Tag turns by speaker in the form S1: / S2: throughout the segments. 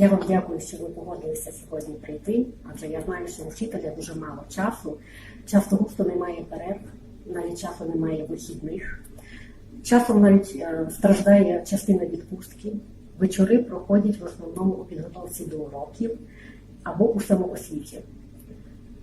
S1: Я вам дякую, що ви погодилися сьогодні прийти, адже я знаю, що у вчителя дуже мало часу. Часто густо немає перерв, навіть часу немає вихідних. Часом навіть е, страждає частина відпустки. Вечори проходять в основному у підготовці до уроків або у самоосвіті.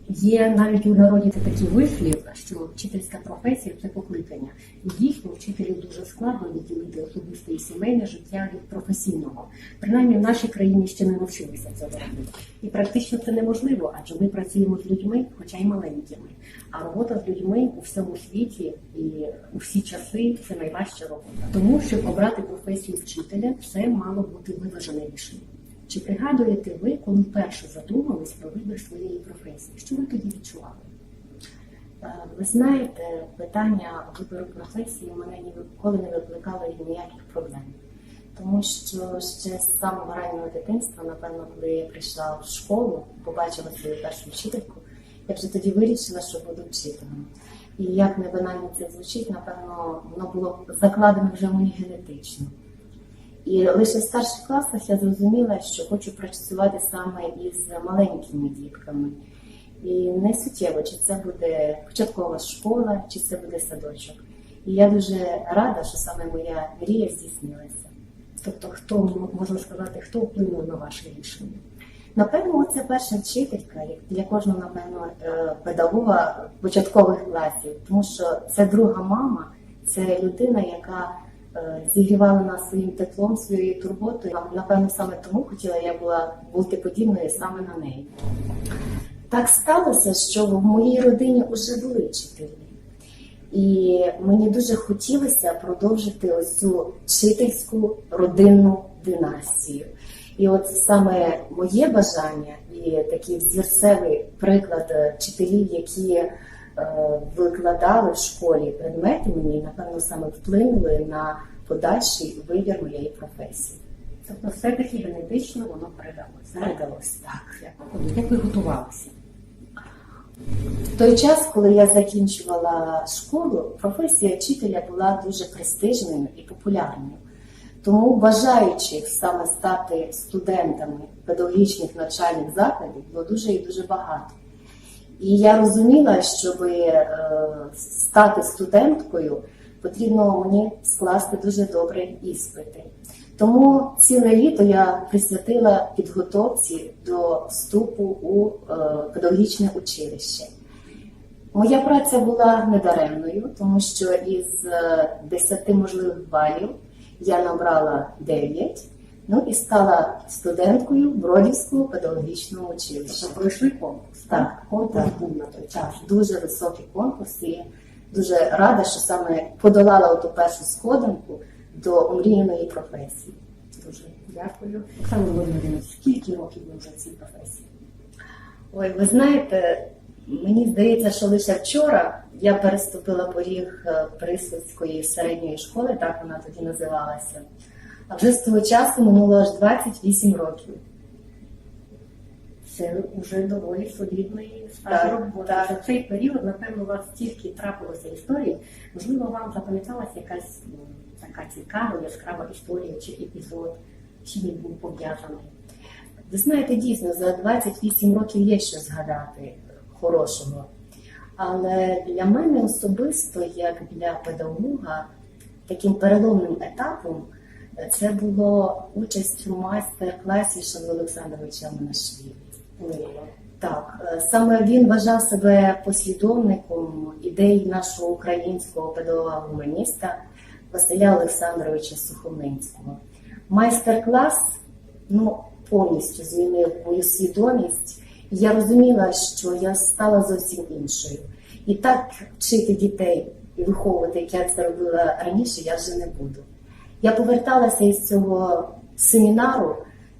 S1: Є навіть у народі такий вислів, що вчительська професія це покликання. І дійсно вчителю дуже складно відділити особисте і сімейне життя від професійного. Принаймні в нашій країні ще не навчилися цього робити. І практично це неможливо, адже ми працюємо з людьми, хоча й маленькими. А робота з людьми у всьому світі і у всі часи це найважча робота. Тому щоб обрати професію вчителя, це мало бути виважене рішення. Чи пригадуєте ви, коли вперше задумались про вибір своєї професії? Що ви тоді відчували?
S2: Е, Ви знаєте, питання вибору професії мене ніколи не викликало ніяких проблем. Тому що ще з самого раннього дитинства, напевно, коли я прийшла в школу, побачила свою першу вчительку, я вже тоді вирішила, що буду вчителем. І як не банально це звучить, напевно, воно було закладено вже мені генетично. І лише в старших класах я зрозуміла, що хочу працювати саме із маленькими дітками. І не суттєво, чи це буде початкова школа, чи це буде садочок. І я дуже рада, що саме моя мрія здійснилася.
S1: Тобто, хто можна сказати, хто вплинув на ваше рішення?
S2: Напевно, це перша вчителька, для кожного, напевно, е, педагога початкових класів, тому що це друга мама, це людина, яка е, зігрівала нас своїм теплом, своєю турботою. Напевно, саме тому хотіла я була бути подібною саме на неї. Так сталося, що в моїй родині вже були вчителі. І мені дуже хотілося продовжити ось цю вчительську родинну династію. І от саме моє бажання і такий взірцевий приклад вчителів, які е, викладали в школі предмети, мені напевно саме вплинули на подальший вибір моєї професії.
S1: Тобто, все-таки генетично воно передалося.
S2: Передалось так.
S1: Як ви готувалися?
S2: В той час, коли я закінчувала школу, професія вчителя була дуже престижною і популярною. Тому бажаючих саме стати студентами педагогічних навчальних закладів було дуже і дуже багато. І я розуміла, щоб е, стати студенткою, потрібно мені скласти дуже добре іспити. Тому ціле літо я присвятила підготовці до вступу у е, педагогічне училище. Моя праця була недаремною, тому що із е, 10 можливих балів я набрала 9, ну і стала студенткою Бродівського педагогічного училища.
S1: Що пройшли конкурс?
S2: Так,
S1: Конкурс був на той час.
S2: Дуже високий конкурс і дуже рада, що саме подолала ту першу сходинку до омріяної професії.
S1: Дуже дякую. Оксана Володимирівна, скільки років ви вже в цій професії?
S2: Ой, ви знаєте, мені здається, що лише вчора я переступила поріг е, Присвицької середньої школи, так вона тоді називалася. А вже з того часу минуло аж 28 років.
S1: Це вже доволі солідний стаж роботи. За цей період, напевно, у вас стільки трапилося історії. Можливо, вам запам'яталася якась ну, така цікава, яскрава історія чи епізод, чи він був пов'язаний.
S2: Ви знаєте, дійсно, за 28 років є що згадати хорошого. Але для мене особисто, як для педагога, таким переломним етапом е, це було участь у майстер-класі Шави Олександровича Монашвілі. Так, е, саме він вважав себе послідовником ідей нашого українського педагога-гуманіста Василя Олександровича Сухомлинського. Майстер-клас ну, повністю змінив мою свідомість. Я розуміла, що я стала зовсім іншою. І так вчити дітей і виховувати, як я це робила раніше, я вже не буду. Я поверталася із цього семінару,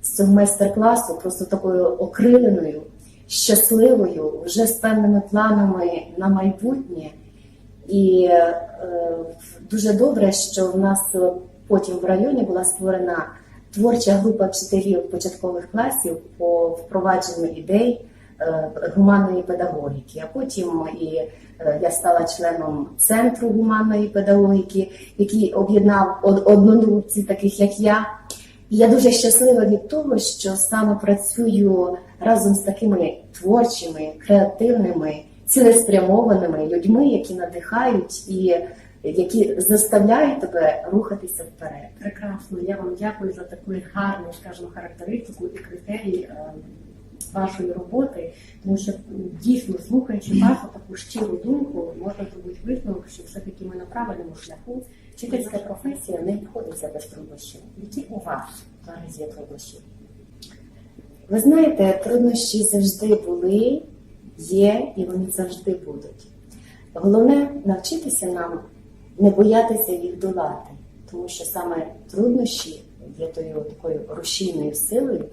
S2: з цього майстер-класу, просто такою окриленою, щасливою, вже з певними планами на майбутнє. І е, дуже добре, що в нас потім в районі була створена творча група вчителів початкових класів по впровадженню ідей е, гуманної педагогіки. А потім і е, я стала членом центру гуманної педагогіки, який об'єднав од- однодумців, таких як я. Я дуже щаслива від того, що саме працюю разом з такими творчими, креативними, цілеспрямованими людьми, які надихають і які заставляють тебе рухатися вперед.
S1: Прекрасно, я вам дякую за таку гарну, скажімо, характеристику і критерії е, вашої роботи, тому що дійсно слухаючи вашу таку щиру думку, можна зробити висновок, що все-таки ми на правильному шляху. Вчительська професія не обходиться без труднощів. Які у вас зараз є труднощі?
S2: Ви знаєте, труднощі завжди були, є і вони завжди будуть. Головне навчитися нам не боятися їх долати, тому що саме труднощі є тою такою рушійною силою,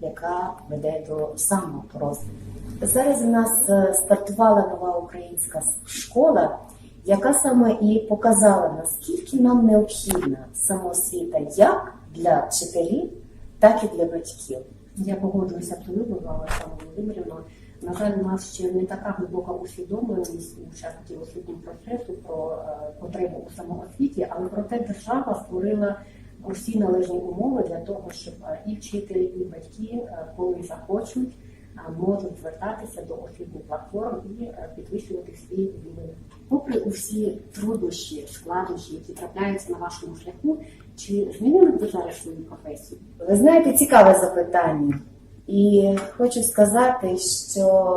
S2: яка веде до саморозвитку. Зараз у нас е, стартувала нова українська школа, яка саме і показала, наскільки нам необхідна самоосвіта як для вчителів, так і для батьків.
S1: Я погоджуюся абсолютно Оксана Володимирівна. На жаль, у нас ще не така глибока усвідомленість у учасників освітнього процесу про е, потребу у самоосвіті, але проте держава створила усі належні умови для того, щоб е, і вчителі, і батьки, е, коли захочуть, е, можуть звертатися до освітніх платформ і підвищувати свій рівень. Попри усі труднощі, складнощі, які трапляються на вашому шляху, чи змінили ви зараз свою професію?
S2: Ви знаєте, цікаве запитання. І хочу сказати, що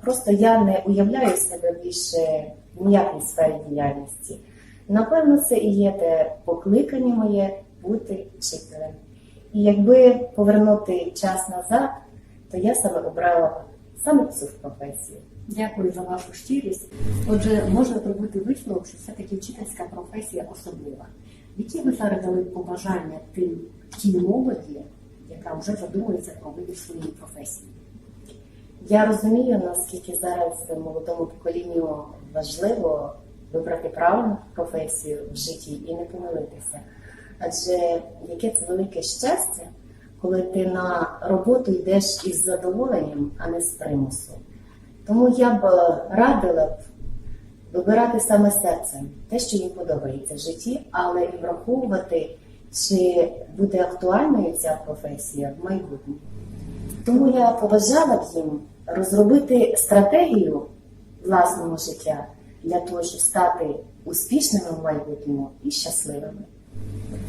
S2: просто я не уявляю себе більше в ніякій сфері діяльності. Напевно, це і є те покликання моє бути вчителем. І якби повернути час назад, то я саме обрала саме цю професію.
S1: Дякую за вашу щирість. Отже, можна зробити висновок, що все-таки вчительська професія особлива. Які ви зараз дали побажання тим тій молоді, яка вже задумується про вибір своєї професії?
S2: Я розумію, наскільки зараз молодому поколінню важливо вибрати правильну професію в житті і не помилитися. Адже яке це велике щастя, коли ти на роботу йдеш із задоволенням, а не з примусу. Тому я б радила б вибирати саме серцем те, що їм подобається в житті, але і враховувати, чи буде актуальною ця професія в майбутньому. Тому я побажала б їм розробити стратегію власного життя для того, щоб стати успішними в майбутньому і щасливими.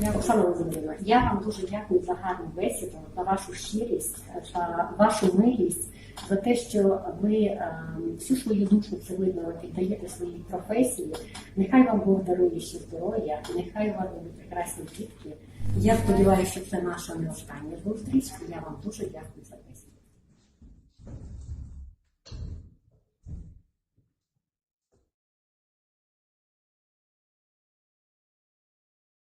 S1: Я Оксана Володимирівна, я вам дуже дякую за гарну бесіду, за вашу щирість, за вашу милість, за те, що ви е, всю свою душу цілину віддаєте своїй професії. Нехай вам Бог дарує ще здоров'я, нехай у вас будуть прекрасні дітки. Я сподіваюся, що це наша не остання зустріч. Я вам дуже дякую за те.